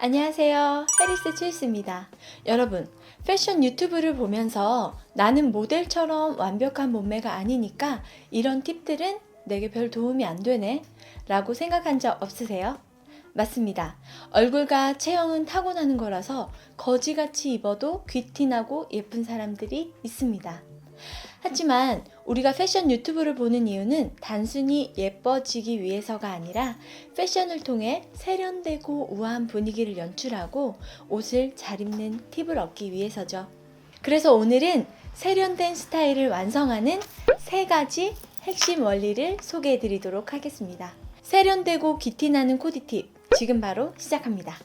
안녕하세요. 해리스 칠스입니다. 여러분, 패션 유튜브를 보면서 나는 모델처럼 완벽한 몸매가 아니니까 이런 팁들은 내게 별 도움이 안 되네. 라고 생각한 적 없으세요? 맞습니다. 얼굴과 체형은 타고나는 거라서 거지같이 입어도 귀티나고 예쁜 사람들이 있습니다. 하지만 우리가 패션 유튜브를 보는 이유는 단순히 예뻐지기 위해서가 아니라 패션을 통해 세련되고 우아한 분위기를 연출하고 옷을 잘 입는 팁을 얻기 위해서죠. 그래서 오늘은 세련된 스타일을 완성하는 세 가지 핵심 원리를 소개해 드리도록 하겠습니다. 세련되고 기티나는 코디 팁 지금 바로 시작합니다.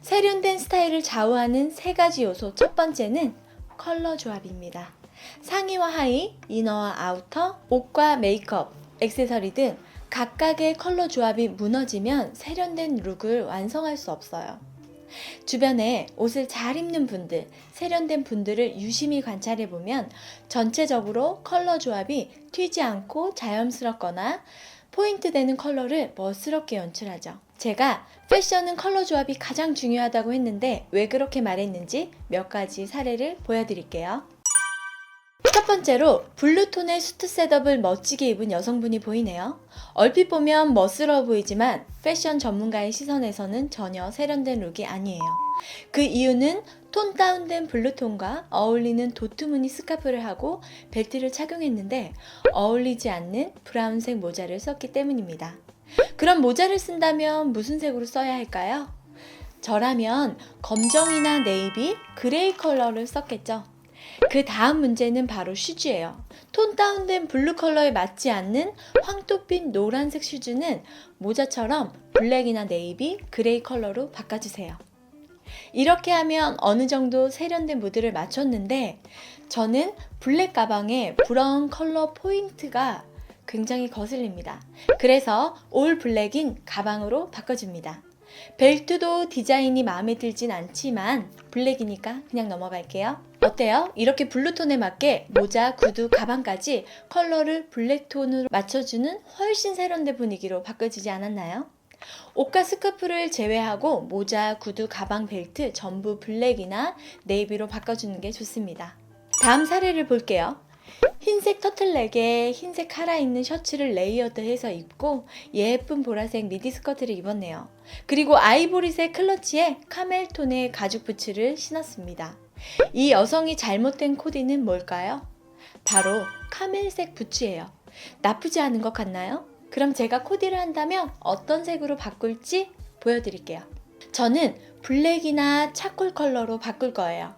세련된 스타일을 좌우하는 세 가지 요소 첫 번째는 컬러 조합입니다. 상의와 하의, 이너와 아우터, 옷과 메이크업, 액세서리 등 각각의 컬러 조합이 무너지면 세련된 룩을 완성할 수 없어요. 주변에 옷을 잘 입는 분들, 세련된 분들을 유심히 관찰해 보면 전체적으로 컬러 조합이 튀지 않고 자연스럽거나 포인트 되는 컬러를 멋스럽게 연출하죠. 제가 패션은 컬러 조합이 가장 중요하다고 했는데 왜 그렇게 말했는지 몇 가지 사례를 보여드릴게요. 첫 번째로 블루톤의 수트 셋업을 멋지게 입은 여성분이 보이네요. 얼핏 보면 멋스러워 보이지만 패션 전문가의 시선에서는 전혀 세련된 룩이 아니에요. 그 이유는 톤 다운된 블루톤과 어울리는 도트 무늬 스카프를 하고 벨트를 착용했는데 어울리지 않는 브라운색 모자를 썼기 때문입니다. 그럼 모자를 쓴다면 무슨 색으로 써야 할까요? 저라면 검정이나 네이비, 그레이 컬러를 썼겠죠. 그 다음 문제는 바로 슈즈예요. 톤 다운된 블루 컬러에 맞지 않는 황토빛 노란색 슈즈는 모자처럼 블랙이나 네이비, 그레이 컬러로 바꿔주세요. 이렇게 하면 어느 정도 세련된 무드를 맞췄는데 저는 블랙 가방에 브라운 컬러 포인트가 굉장히 거슬립니다. 그래서 올 블랙인 가방으로 바꿔줍니다. 벨트도 디자인이 마음에 들진 않지만 블랙이니까 그냥 넘어갈게요. 어때요? 이렇게 블루톤에 맞게 모자, 구두, 가방까지 컬러를 블랙톤으로 맞춰주는 훨씬 세련된 분위기로 바꿔주지 않았나요? 옷과 스카프를 제외하고 모자, 구두, 가방, 벨트 전부 블랙이나 네이비로 바꿔주는 게 좋습니다. 다음 사례를 볼게요. 흰색 터틀넥에 흰색 카라 있는 셔츠를 레이어드해서 입고 예쁜 보라색 미디 스커트를 입었네요. 그리고 아이보리색 클러치에 카멜톤의 가죽 부츠를 신었습니다. 이 여성이 잘못된 코디는 뭘까요? 바로 카멜색 부츠예요. 나쁘지 않은 것 같나요? 그럼 제가 코디를 한다면 어떤 색으로 바꿀지 보여드릴게요. 저는 블랙이나 차콜 컬러로 바꿀 거예요.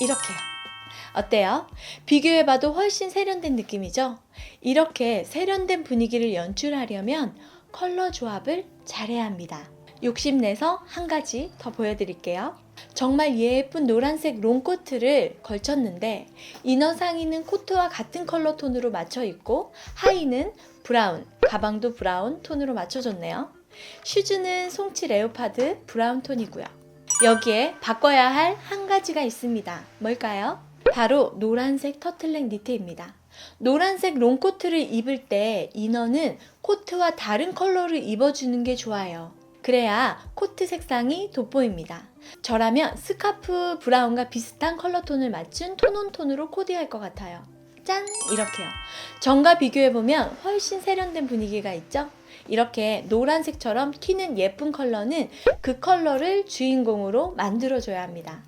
이렇게요. 어때요? 비교해봐도 훨씬 세련된 느낌이죠? 이렇게 세련된 분위기를 연출하려면 컬러 조합을 잘해야 합니다. 욕심내서 한 가지 더 보여드릴게요. 정말 예쁜 노란색 롱코트를 걸쳤는데 이너 상의는 코트와 같은 컬러 톤으로 맞춰 입고 하의는 브라운, 가방도 브라운 톤으로 맞춰줬네요. 슈즈는 송치 레오파드 브라운 톤이고요. 여기에 바꿔야 할 한 가지가 있습니다. 뭘까요? 바로 노란색 터틀넥 니트입니다. 노란색 롱코트를 입을 때 이너는 코트와 다른 컬러를 입어주는 게 좋아요. 그래야 코트 색상이 돋보입니다. 저라면 스카프 브라운과 비슷한 컬러 톤을 맞춘 톤온 톤으로 코디할 것 같아요. 짠! 이렇게요. 전과 비교해보면 훨씬 세련된 분위기가 있죠? 이렇게 노란색처럼 튀는 예쁜 컬러는 그 컬러를 주인공으로 만들어줘야 합니다.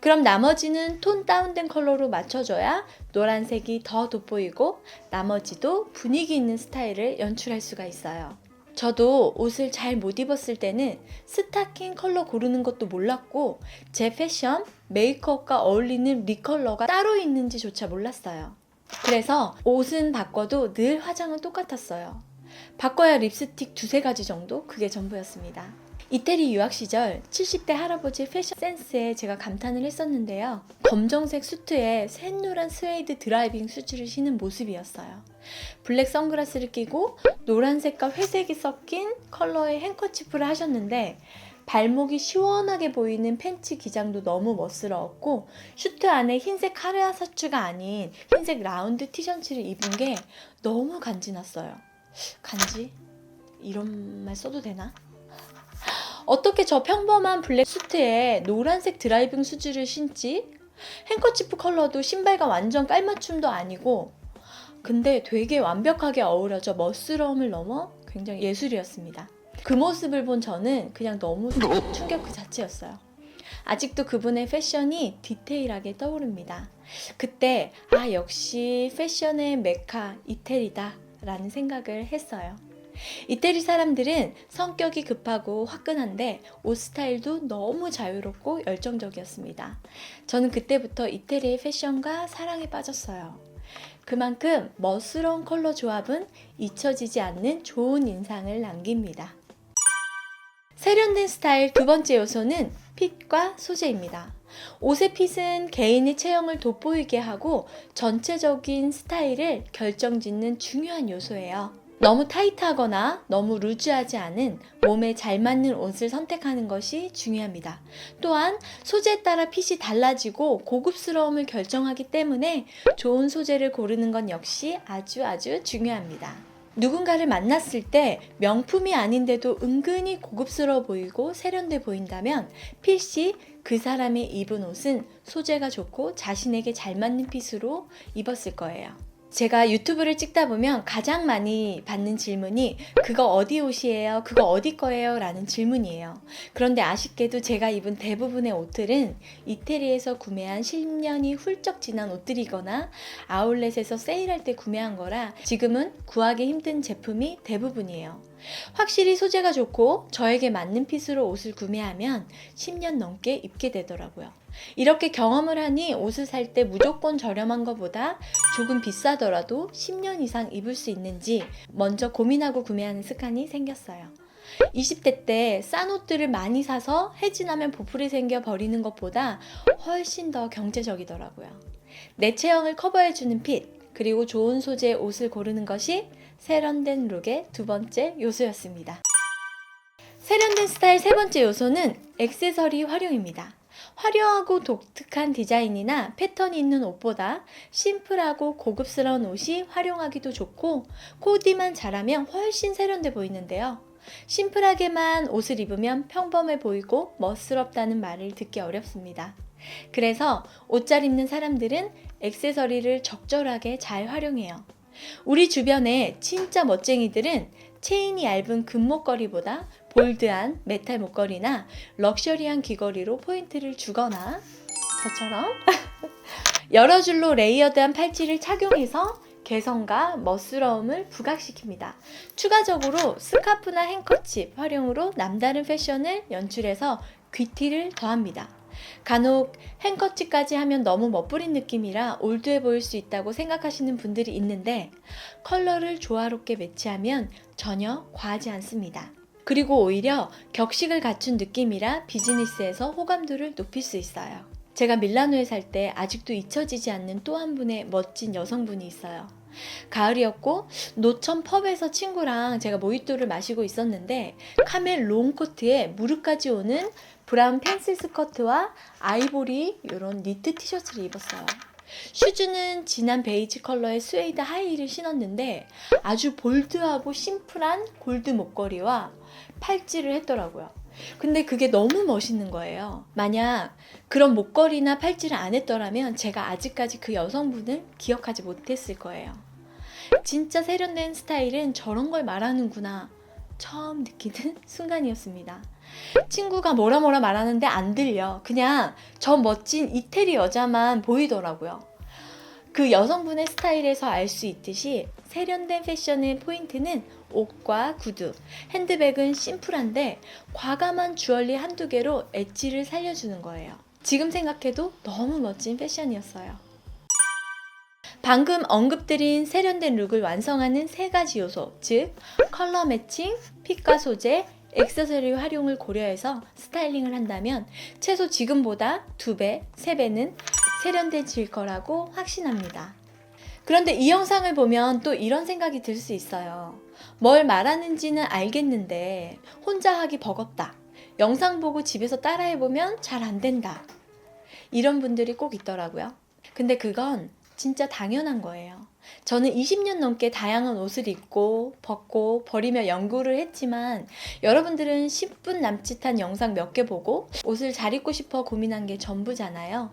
그럼 나머지는 톤 다운된 컬러로 맞춰줘야 노란색이 더 돋보이고 나머지도 분위기 있는 스타일을 연출할 수가 있어요. 저도 옷을 잘 못 입었을 때는 스타킹 컬러 고르는 것도 몰랐고 제 패션, 메이크업과 어울리는 립 컬러가 따로 있는지조차 몰랐어요. 그래서 옷은 바꿔도 늘 화장은 똑같았어요. 바꿔야 립스틱 두세 가지 정도? 그게 전부였습니다. 이태리 유학 시절 70대 할아버지 패션 센스에 제가 감탄을 했었는데요. 검정색 수트에 샛노란 스웨이드 드라이빙 슈즈를 신은 모습이었어요. 블랙 선글라스를 끼고 노란색과 회색이 섞인 컬러의 행커치프를 하셨는데 발목이 시원하게 보이는 팬츠 기장도 너무 멋스러웠고 슈트 안에 흰색 카레아 셔츠가 아닌 흰색 라운드 티셔츠를 입은 게 너무 간지났어요. 간지? 이런 말 써도 되나? 어떻게 저 평범한 블랙 수트에 노란색 드라이빙 수즈를 신지? 행커치프 컬러도 신발과 완전 깔맞춤도 아니고 근데 되게 완벽하게 어우러져 멋스러움을 넘어 굉장히 예술이었습니다. 그 모습을 본 저는 그냥 너무 충격 그 자체였어요. 아직도 그분의 패션이 디테일하게 떠오릅니다. 그때 아 역시 패션의 메카 이태리다 라는 생각을 했어요. 이태리 사람들은 성격이 급하고 화끈한데 옷 스타일도 너무 자유롭고 열정적이었습니다. 저는 그때부터 이태리의 패션과 사랑에 빠졌어요. 그만큼 멋스러운 컬러 조합은 잊혀지지 않는 좋은 인상을 남깁니다. 세련된 스타일 두 번째 요소는 핏과 소재입니다. 옷의 핏은 개인의 체형을 돋보이게 하고 전체적인 스타일을 결정짓는 중요한 요소예요. 너무 타이트하거나 너무 루즈하지 않은 몸에 잘 맞는 옷을 선택하는 것이 중요합니다. 또한 소재에 따라 핏이 달라지고 고급스러움을 결정하기 때문에 좋은 소재를 고르는 건 역시 아주 아주 중요합니다. 누군가를 만났을 때 명품이 아닌데도 은근히 고급스러워 보이고 세련돼 보인다면 핏이 그 사람이 입은 옷은 소재가 좋고 자신에게 잘 맞는 핏으로 입었을 거예요. 제가 유튜브를 찍다 보면 가장 많이 받는 질문이 그거 어디 옷이에요? 그거 어디 거예요? 라는 질문이에요. 그런데 아쉽게도 제가 입은 대부분의 옷들은 이태리에서 구매한 10년이 훌쩍 지난 옷들이거나 아울렛에서 세일할 때 구매한 거라 지금은 구하기 힘든 제품이 대부분이에요. 확실히 소재가 좋고 저에게 맞는 핏으로 옷을 구매하면 10년 넘게 입게 되더라고요. 이렇게 경험을 하니 옷을 살 때 무조건 저렴한 것보다 조금 비싸더라도 10년 이상 입을 수 있는지 먼저 고민하고 구매하는 습관이 생겼어요. 20대 때 싼 옷들을 많이 사서 해지나면 보풀이 생겨 버리는 것보다 훨씬 더 경제적이더라고요. 내 체형을 커버해주는 핏, 그리고 좋은 소재의 옷을 고르는 것이 세련된 룩의 두 번째 요소였습니다. 세련된 스타일 세 번째 요소는 액세서리 활용입니다. 화려하고 독특한 디자인이나 패턴이 있는 옷보다 심플하고 고급스러운 옷이 활용하기도 좋고 코디만 잘하면 훨씬 세련돼 보이는데요. 심플하게만 옷을 입으면 평범해 보이고 멋스럽다는 말을 듣기 어렵습니다. 그래서 옷 잘 입는 사람들은 액세서리를 적절하게 잘 활용해요. 우리 주변에 진짜 멋쟁이들은 체인이 얇은 금목걸이보다 볼드한 메탈 목걸이나 럭셔리한 귀걸이로 포인트를 주거나 저처럼 여러 줄로 레이어드한 팔찌를 착용해서 개성과 멋스러움을 부각시킵니다. 추가적으로 스카프나 행커칩 활용으로 남다른 패션을 연출해서 귀티를 더합니다. 간혹 행커치까지 하면 너무 멋부린 느낌이라 올드해 보일 수 있다고 생각하시는 분들이 있는데 컬러를 조화롭게 매치하면 전혀 과하지 않습니다. 그리고 오히려 격식을 갖춘 느낌이라 비즈니스에서 호감도를 높일 수 있어요. 제가 밀라노에 살 때 아직도 잊혀지지 않는 또 한 분의 멋진 여성분이 있어요. 가을이었고 노천 펍에서 친구랑 제가 모히또를 마시고 있었는데 카멜 롱코트에 무릎까지 오는 브라운 펜슬 스커트와 아이보리 이런 니트 티셔츠를 입었어요. 슈즈는 진한 베이지 컬러의 스웨이드 하이힐을 신었는데 아주 볼드하고 심플한 골드 목걸이와 팔찌를 했더라고요. 근데 그게 너무 멋있는 거예요. 만약 그런 목걸이나 팔찌를 안 했더라면 제가 아직까지 그 여성분을 기억하지 못했을 거예요. 진짜 세련된 스타일은 저런 걸 말하는구나. 처음 느끼는 순간이었습니다. 친구가 뭐라 뭐라 말하는데 안 들려. 그냥 저 멋진 이태리 여자만 보이더라고요. 그 여성분의 스타일에서 알 수 있듯이 세련된 패션의 포인트는 옷과 구두, 핸드백은 심플한데 과감한 주얼리 한두 개로 엣지를 살려주는 거예요. 지금 생각해도 너무 멋진 패션이었어요. 방금 언급드린 세련된 룩을 완성하는 세 가지 요소, 즉 컬러 매칭, 핏과 소재, 액세서리 활용을 고려해서 스타일링을 한다면 최소 지금보다 두 배, 세 배는 세련돼질 거라고 확신합니다. 그런데 이 영상을 보면 또 이런 생각이 들 수 있어요. 뭘 말하는지는 알겠는데 혼자 하기 버겁다. 영상 보고 집에서 따라해보면 잘 안 된다. 이런 분들이 꼭 있더라고요. 근데 그건 진짜 당연한 거예요. 저는 20년 넘게 다양한 옷을 입고 벗고 버리며 연구를 했지만 여러분들은 10분 남짓한 영상 몇 개 보고 옷을 잘 입고 싶어 고민한 게 전부잖아요.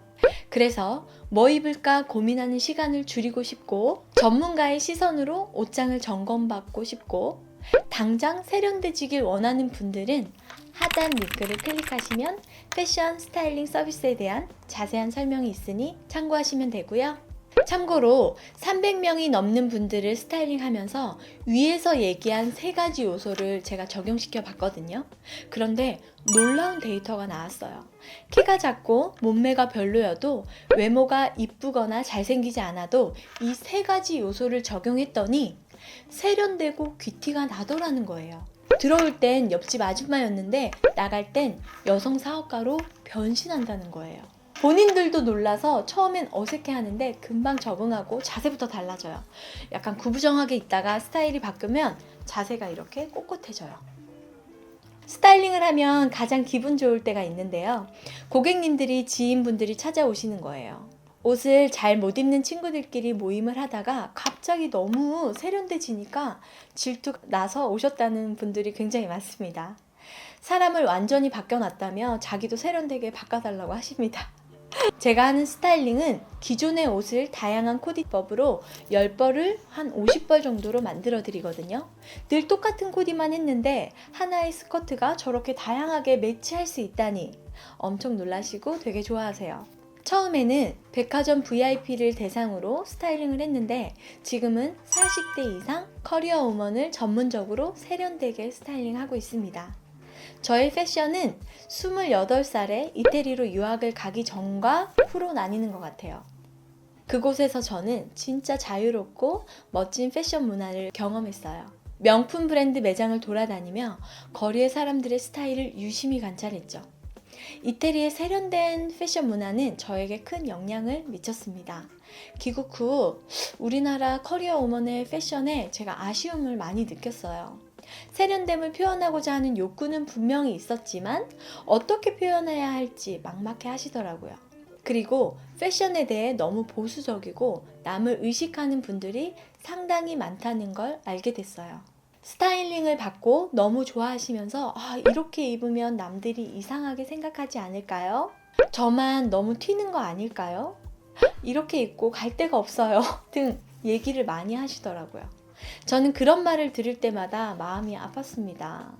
그래서 뭐 입을까 고민하는 시간을 줄이고 싶고 전문가의 시선으로 옷장을 점검받고 싶고 당장 세련되지길 원하는 분들은 하단 링크를 클릭하시면 패션 스타일링 서비스에 대한 자세한 설명이 있으니 참고하시면 되고요. 참고로 300명이 넘는 분들을 스타일링 하면서 위에서 얘기한 세 가지 요소를 제가 적용시켜 봤거든요. 그런데 놀라운 데이터가 나왔어요. 키가 작고 몸매가 별로여도 외모가 이쁘거나 잘생기지 않아도 이 세 가지 요소를 적용했더니 세련되고 귀티가 나더라는 거예요. 들어올 땐 옆집 아줌마였는데 나갈 땐 여성 사업가로 변신한다는 거예요. 본인들도 놀라서 처음엔 어색해 하는데 금방 적응하고 자세부터 달라져요. 약간 구부정하게 있다가 스타일이 바뀌면 자세가 이렇게 꼿꼿해져요. 스타일링을 하면 가장 기분 좋을 때가 있는데요. 고객님들이 지인분들이 찾아오시는 거예요. 옷을 잘 못 입는 친구들끼리 모임을 하다가 갑자기 너무 세련돼지니까 질투 나서 오셨다는 분들이 굉장히 많습니다. 사람을 완전히 바뀌어놨다며 자기도 세련되게 바꿔달라고 하십니다. 제가 하는 스타일링은 기존의 옷을 다양한 코디법으로 10벌을 한 50벌 정도로 만들어 드리거든요. 늘 똑같은 코디만 했는데 하나의 스커트가 저렇게 다양하게 매치할 수 있다니 엄청 놀라시고 되게 좋아하세요. 처음에는 백화점 VIP를 대상으로 스타일링을 했는데 지금은 40대 이상 커리어 우먼을 전문적으로 세련되게 스타일링하고 있습니다. 저의 패션은 28살에 이태리로 유학을 가기 전과 후로 나뉘는 것 같아요. 그곳에서 저는 진짜 자유롭고 멋진 패션 문화를 경험했어요. 명품 브랜드 매장을 돌아다니며 거리의 사람들의 스타일을 유심히 관찰했죠. 이태리의 세련된 패션 문화는 저에게 큰 영향을 미쳤습니다. 귀국 후 우리나라 커리어 우먼의 패션에 제가 아쉬움을 많이 느꼈어요. 세련됨을 표현하고자 하는 욕구는 분명히 있었지만 어떻게 표현해야 할지 막막해 하시더라고요. 그리고 패션에 대해 너무 보수적이고 남을 의식하는 분들이 상당히 많다는 걸 알게 됐어요. 스타일링을 받고 너무 좋아하시면서 아, 이렇게 입으면 남들이 이상하게 생각하지 않을까요? 저만 너무 튀는 거 아닐까요? 이렇게 입고 갈 데가 없어요. 등 얘기를 많이 하시더라고요. 저는 그런 말을 들을 때마다 마음이 아팠습니다.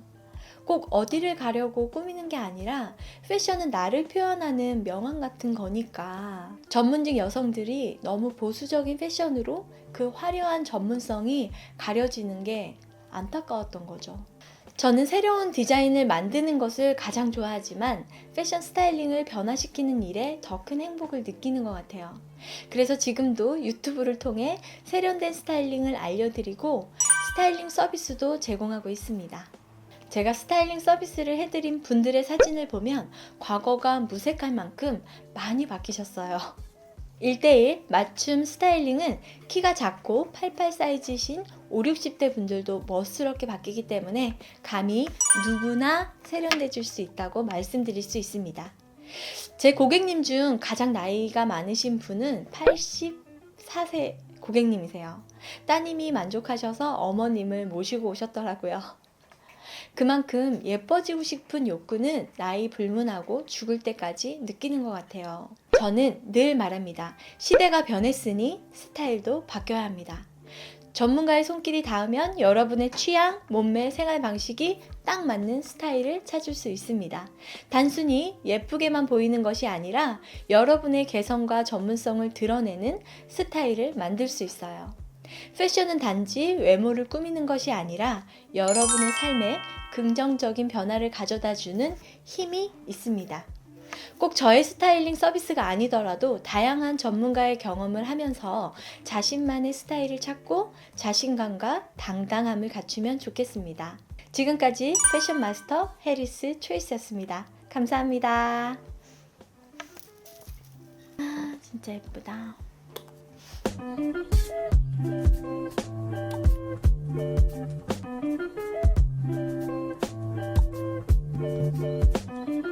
꼭 어디를 가려고 꾸미는 게 아니라 패션은 나를 표현하는 명언 같은 거니까 전문직 여성들이 너무 보수적인 패션으로 그 화려한 전문성이 가려지는 게 안타까웠던 거죠. 저는 새로운 디자인을 만드는 것을 가장 좋아하지만 패션 스타일링을 변화시키는 일에 더 큰 행복을 느끼는 것 같아요. 그래서 지금도 유튜브를 통해 세련된 스타일링을 알려드리고 스타일링 서비스도 제공하고 있습니다. 제가 스타일링 서비스를 해드린 분들의 사진을 보면 과거가 무색할 만큼 많이 바뀌셨어요. 1대1 맞춤 스타일링은 키가 작고 88 사이즈신 5, 60대 분들도 멋스럽게 바뀌기 때문에 감히 누구나 세련돼질 수 있다고 말씀드릴 수 있습니다. 제 고객님 중 가장 나이가 많으신 분은 84세 고객님이세요. 따님이 만족하셔서 어머님을 모시고 오셨더라고요. 그만큼 예뻐지고 싶은 욕구는 나이 불문하고 죽을 때까지 느끼는 것 같아요. 저는 늘 말합니다. 시대가 변했으니 스타일도 바뀌어야 합니다. 전문가의 손길이 닿으면 여러분의 취향, 몸매, 생활 방식이 딱 맞는 스타일을 찾을 수 있습니다. 단순히 예쁘게만 보이는 것이 아니라 여러분의 개성과 전문성을 드러내는 스타일을 만들 수 있어요. 패션은 단지 외모를 꾸미는 것이 아니라 여러분의 삶에 긍정적인 변화를 가져다 주는 힘이 있습니다. 꼭 저의 스타일링 서비스가 아니더라도 다양한 전문가의 경험을 하면서 자신만의 스타일을 찾고 자신감과 당당함을 갖추면 좋겠습니다. 지금까지 패션 마스터 해리스 초이스였습니다. 감사합니다. 아, 진짜 예쁘다.